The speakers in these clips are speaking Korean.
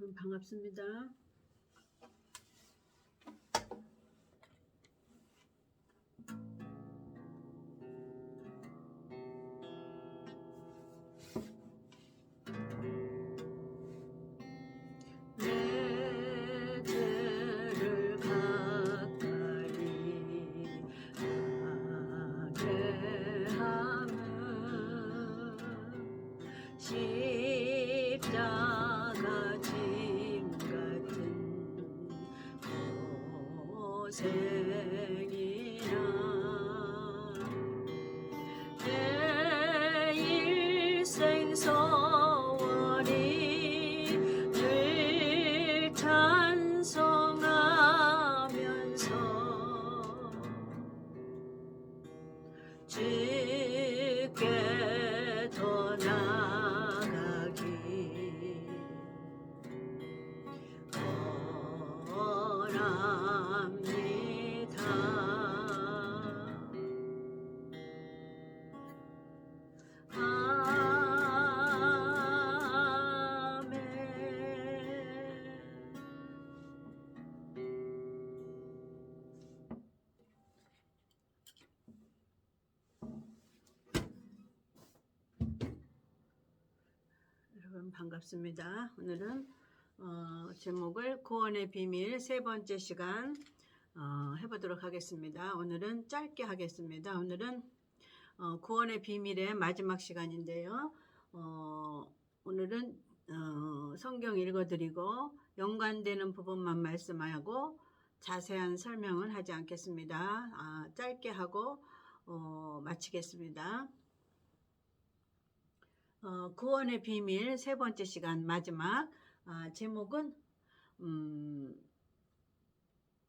여러분 반갑습니다. 고생이라. 내 일생 소 아멘. 여러분 반갑습니다. 오늘은 어, 제목을 구원의 비밀 세 번째 시간 어, 해보도록 하겠습니다. 오늘은 짧게 하겠습니다. 오늘은 어, 구원의 비밀의 마지막 시간인데요. 어, 오늘은 어, 성경 읽어드리고 연관되는 부분만 말씀하고 자세한 설명은 하지 않겠습니다. 아, 짧게 하고 어, 마치겠습니다. 어, 구원의 비밀 세 번째 시간 마지막 아, 제목은 음,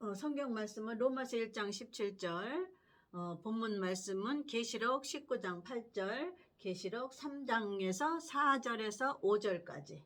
어, 성경 말씀은 로마서 1장 17절 어, 본문 말씀은 계시록 19장 8절 계시록 3장에서 4절에서 5절까지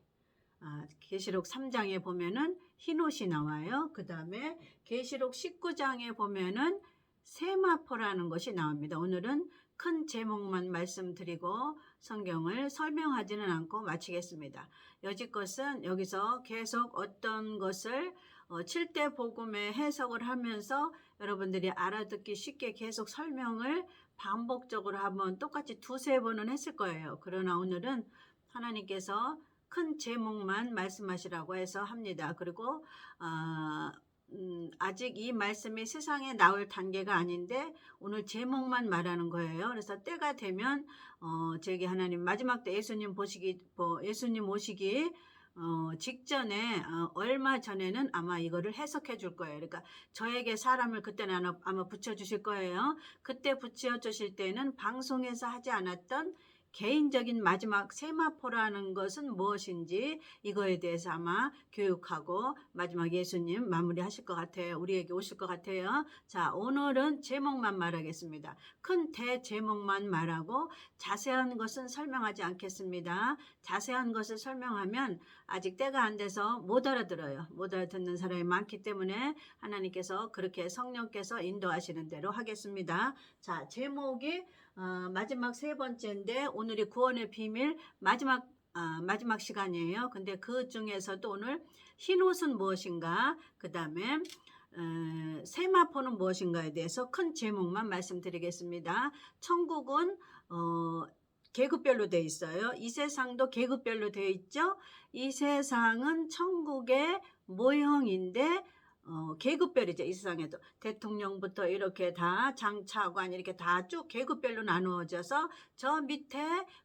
아, 계시록 3장에 보면은 흰 옷이 나와요. 그 다음에 계시록 19장에 보면은 세마포라는 것이 나옵니다. 오늘은 큰 제목만 말씀드리고 성경을 설명하지는 않고 마치겠습니다. 여지껏은 여기서 계속 어떤 것을 어, 7대 복음의 해석을 하면서 여러분들이 알아듣기 쉽게 계속 설명을 반복적으로 한번 똑같이 두세 번은 했을 거예요. 그러나 오늘은 하나님께서 큰 제목만 말씀하시라고 해서 합니다. 그리고 어, 음, 아직 이 말씀이 세상에 나올 단계가 아닌데 오늘 제목만 말하는 거예요. 그래서 때가 되면 어, 제게 하나님 마지막 때 예수님 보시기 뭐 예수님 오시기 어, 직전에 어, 얼마 전에는 아마 이거를 해석해 줄 거예요. 그러니까 저에게 사람을 그때는 아마, 아마 붙여 주실 거예요. 그때 붙여 주실 때는 방송에서 하지 않았던 개인적인 마지막 세마포라는 것은 무엇인지 이거에 대해서 아마 교육하고 마지막 예수님 마무리하실 것 같아요. 우리에게 오실 것 같아요. 자, 오늘은 제목만 말하겠습니다. 큰 대제목만 말하고 자세한 것은 설명하지 않겠습니다. 자세한 것을 설명하면 아직 때가 안 돼서 못 알아들어요. 못 알아듣는 사람이 많기 때문에 하나님께서 그렇게 성령께서 인도하시는 대로 하겠습니다. 자, 제목이 어, 마지막 세 번째인데 오늘이 구원의 비밀 마지막 아, 마지막 시간이에요. 근데 그 중에서도 오늘 흰 옷은 무엇인가, 그 다음에 어, 세마포는 무엇인가에 대해서 큰 제목만 말씀드리겠습니다. 천국은 어, 계급별로 되어 있어요. 이 세상도 계급별로 되어 있죠. 이 세상은 천국의 모형인데 어, 계급별이죠. 이 세상에도 대통령부터 이렇게 다 장차관 이렇게 다 쭉 계급별로 나누어져서 저 밑에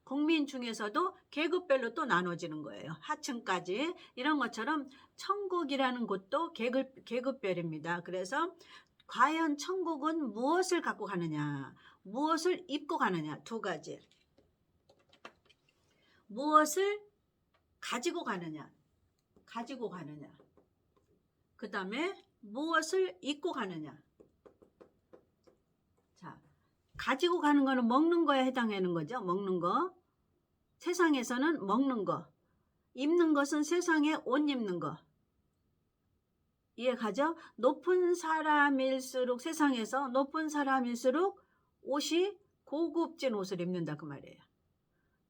국민 중에서도 계급별로 또 나눠지는 거예요. 하층까지 이런 것처럼 천국이라는 곳도 계급 계급별입니다. 그래서 과연 천국은 무엇을 갖고 가느냐, 무엇을 입고 가느냐 두 가지. 무엇을 가지고 가느냐, 가지고 가느냐. 그 다음에 무엇을 입고 가느냐. 자, 가지고 가는 거는 먹는 거에 해당하는 거죠. 먹는 거. 세상에서는 먹는 거. 입는 것은 세상에 옷 입는 거. 이해가죠? 높은 사람일수록 세상에서 높은 사람일수록 옷이 고급진 옷을 입는다 그 말이에요.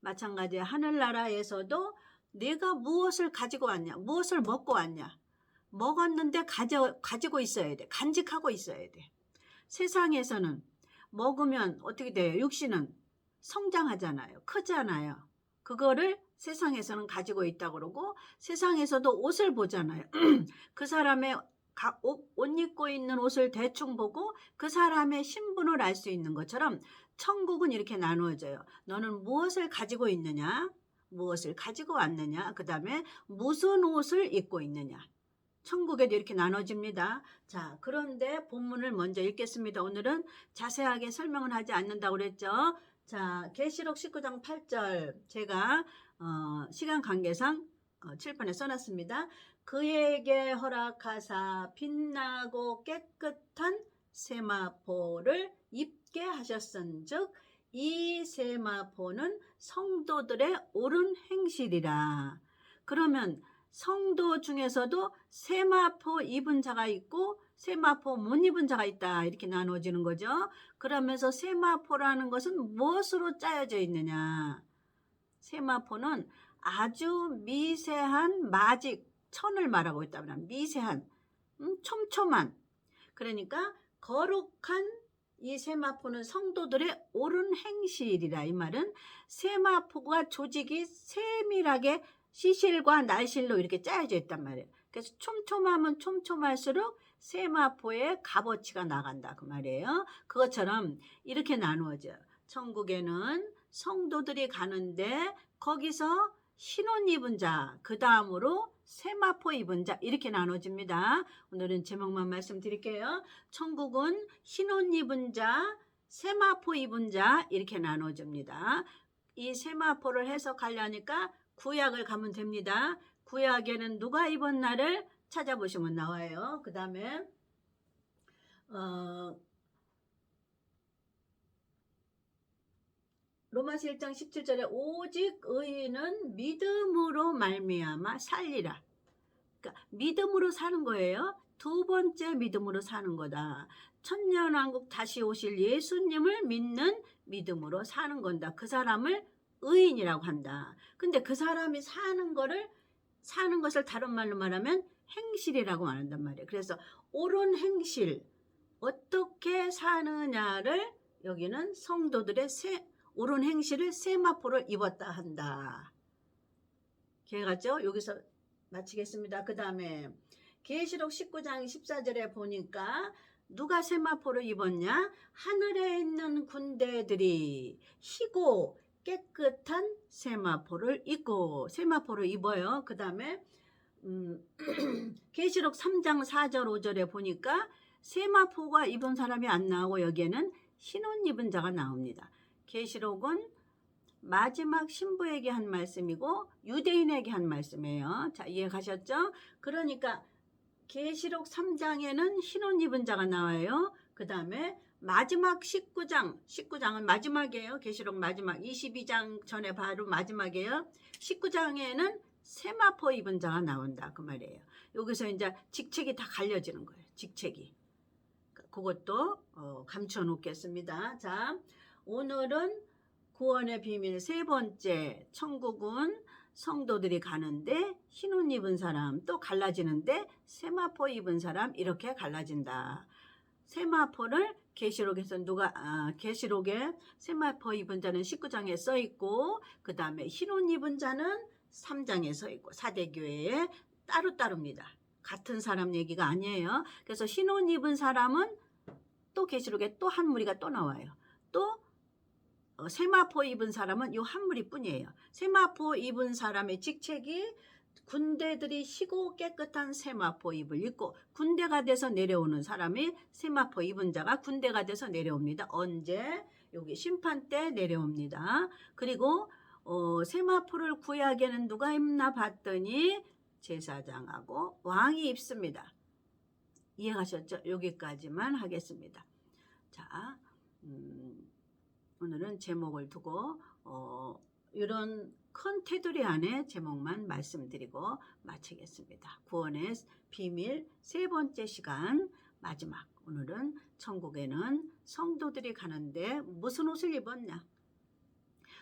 마찬가지 하늘나라에서도 내가 무엇을 가지고 왔냐? 무엇을 먹고 왔냐? 먹었는데 가져, 가지고 있어야 돼. 간직하고 있어야 돼. 세상에서는 먹으면 어떻게 돼요? 육신은 성장하잖아요. 크잖아요. 그거를 세상에서는 가지고 있다고 그러고 세상에서도 옷을 보잖아요. 그 사람의 가- 옷, 옷 입고 있는 옷을 대충 보고 그 사람의 신분을 알 수 있는 것처럼 천국은 이렇게 나누어져요. 너는 무엇을 가지고 있느냐? 무엇을 가지고 왔느냐? 그 다음에 무슨 옷을 입고 있느냐? 천국에도 이렇게 나눠집니다. 자, 그런데 본문을 먼저 읽겠습니다. 오늘은 자세하게 설명은 하지 않는다고 그랬죠. 자, 계시록 19장 8절 제가 어, 시간 관계상 어, 칠판에 써놨습니다. 그에게 허락하사 빛나고 깨끗한 세마포를 입게 하셨은즉 이 세마포는 성도들의 옳은 행실이라. 그러면 성도 중에서도 세마포 입은 자가 있고 세마포 못 입은 자가 있다 이렇게 나눠지는 거죠. 그러면서 세마포라는 것은 무엇으로 짜여져 있느냐? 세마포는 아주 미세한 마직 천을 말하고 있다면 미세한 음, 촘촘한 그러니까 거룩한 이 세마포는 성도들의 옳은 행실이라 이 말은 세마포가 조직이 세밀하게 시실과 날실로 이렇게 짜여져 있단 말이에요. 그래서 촘촘하면 촘촘할수록 세마포의 값어치가 나간다 그 말이에요. 그것처럼 이렇게 나누어져요. 천국에는 성도들이 가는데 거기서 흰옷 입은 자, 그 다음으로 세마포 입은 자 이렇게 나눠집니다. 오늘은 제목만 말씀드릴게요. 천국은 흰옷 입은 자, 세마포 입은 자 이렇게 나눠집니다. 이 세마포를 해석하려니까 구약을 가면 됩니다. 구약에는 누가 입은 날을 찾아보시면 나와요. 그 다음에 어, 로마서 1장 17절에 오직 의인은 믿음으로 말미암아 살리라. 그러니까 믿음으로 사는 거예요. 두 번째 믿음으로 사는 거다. 천년왕국 다시 오실 예수님을 믿는 믿음으로 사는 건다. 그 사람을 의인이라고 한다. 근데 그 사람이 사는 거를 사는 것을 다른 말로 말하면 행실이라고 말한단 말이에요. 그래서 옳은 행실 어떻게 사느냐를 여기는 성도들의 세, 옳은 행실을 세마포를 입었다 한다. 기회가죠? 여기서 마치겠습니다. 그 다음에 계시록 19장 14절에 보니까 누가 세마포를 입었냐? 하늘에 있는 군대들이 희고 깨끗한 세마포를 입고 세마포를 입어요. 그 다음에 음, 계시록 3장 4절 5절에 보니까 세마포가 입은 사람이 안 나오고 여기에는 흰옷 입은 자가 나옵니다. 계시록은 마지막 신부에게 한 말씀이고 유대인에게 한 말씀이에요. 자, 이해 가셨죠? 그러니까 계시록 3장에는 흰옷 입은 자가 나와요. 그 다음에 마지막 19장, 19장은 마지막이에요. 계시록 마지막 22장 전에 바로 마지막이에요. 19장에는 세마포 입은 자가 나온다 그 말이에요. 여기서 이제 직책이 다 갈려지는 거예요. 직책이. 그것도 어, 감춰 놓겠습니다. 자, 오늘은 구원의 비밀 세 번째 천국은 성도들이 가는데 흰옷 입은 사람 또 갈라지는데 세마포 입은 사람 이렇게 갈라진다. 세마포를 계시록에서 누가 아, 계시록에 세마포 입은 자는 19장에 써 있고 그 다음에 흰옷 입은 자는 3장에 서 있고 사대교회에 따로따로입니다. 같은 사람 얘기가 아니에요. 그래서 흰옷 입은 사람은 또 계시록에 또 한 무리가 또 나와요. 또 어, 세마포 입은 사람은 요 한 무리 뿐이에요. 세마포 입은 사람의 직책이 군대들이 희고 깨끗한 세마포 입을 입고 군대가 돼서 내려오는 사람이 세마포 입은 자가 군대가 돼서 내려옵니다. 언제? 여기 심판 때 내려옵니다. 그리고 어, 세마포를 구약에는 누가 입나 봤더니 제사장하고 왕이 입습니다. 이해가셨죠? 여기까지만 하겠습니다. 자, 음, 오늘은 제목을 두고 어, 이런 큰 테두리 안에 제목만 말씀드리고 마치겠습니다. 구원의 비밀 세 번째 시간 마지막 오늘은 천국에는 성도들이 가는데 무슨 옷을 입었냐?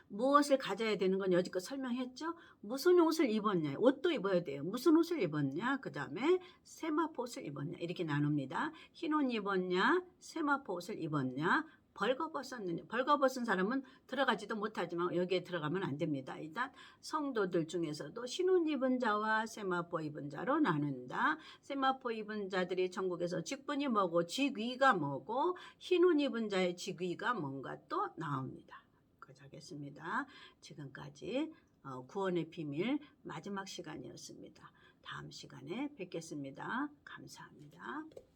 무엇을 가져야 되는 건 여지껏 설명했죠. 무슨 옷을 입었냐, 옷도 입어야 돼요. 무슨 옷을 입었냐, 그 다음에 세마포 옷을 입었냐 이렇게 나눕니다. 흰 옷 입었냐, 세마포 옷을 입었냐, 벌거벗었느냐. 벌거벗은 사람은 들어가지도 못하지만 여기에 들어가면 안 됩니다. 일단 성도들 중에서도 흰옷 입은 자와 세마포 입은 자로 나눈다. 세마포 입은 자들이 천국에서 직분이 뭐고 직위가 뭐고 흰옷 입은 자의 직위가 뭔가 또 나옵니다. 그렇게 하겠습니다. 지금까지 어, 구원의 비밀 마지막 시간이었습니다. 다음 시간에 뵙겠습니다. 감사합니다.